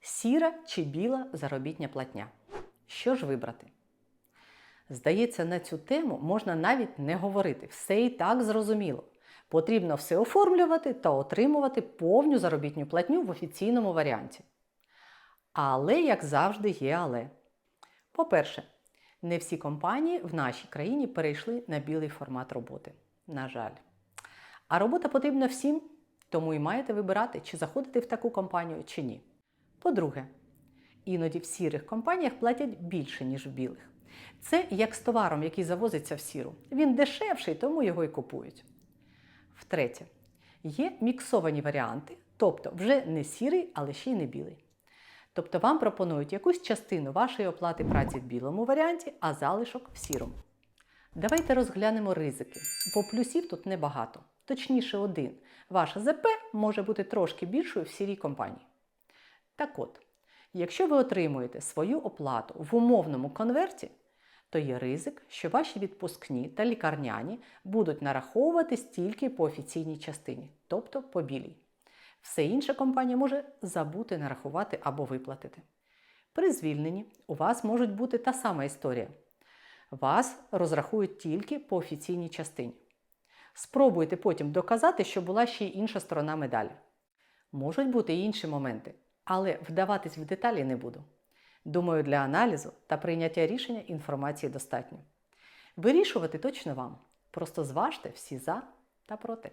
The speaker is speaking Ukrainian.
Сіра чи біла заробітня платня. Що ж вибрати? Здається, на цю тему можна навіть не говорити. Все і так зрозуміло. Потрібно все оформлювати та отримувати повну заробітню платню в офіційному варіанті. Але, як завжди, є але. По-перше, не всі компанії в нашій країні перейшли на білий формат роботи. На жаль. А робота потрібна всім, тому і маєте вибирати, чи заходити в таку компанію, чи ні. По-друге, іноді в сірих компаніях платять більше, ніж в білих. Це як з товаром, який завозиться в сіру. Він дешевший, тому його і купують. Втретє, є міксовані варіанти, тобто вже не сірий, але ще й не білий. Тобто вам пропонують якусь частину вашої оплати праці в білому варіанті, а залишок в сірому. Давайте розглянемо ризики, бо плюсів тут небагато. Точніше, один. Ваша ЗП може бути трошки більшою в сірій компанії. Так от, якщо ви отримуєте свою оплату в умовному конверті, то є ризик, що ваші відпускні та лікарняні будуть нараховуватись тільки по офіційній частині, тобто по білій. Все інше компанія може забути нарахувати або виплатити. При звільненні у вас може бути та сама історія. Вас розрахують тільки по офіційній частині. Спробуйте потім доказати, що була ще й інша сторона медалі. Можуть бути і інші моменти, але вдаватись в деталі не буду. Думаю, для аналізу та прийняття рішення інформації достатньо. Вирішувати точно вам. Просто зважте всі за та проти.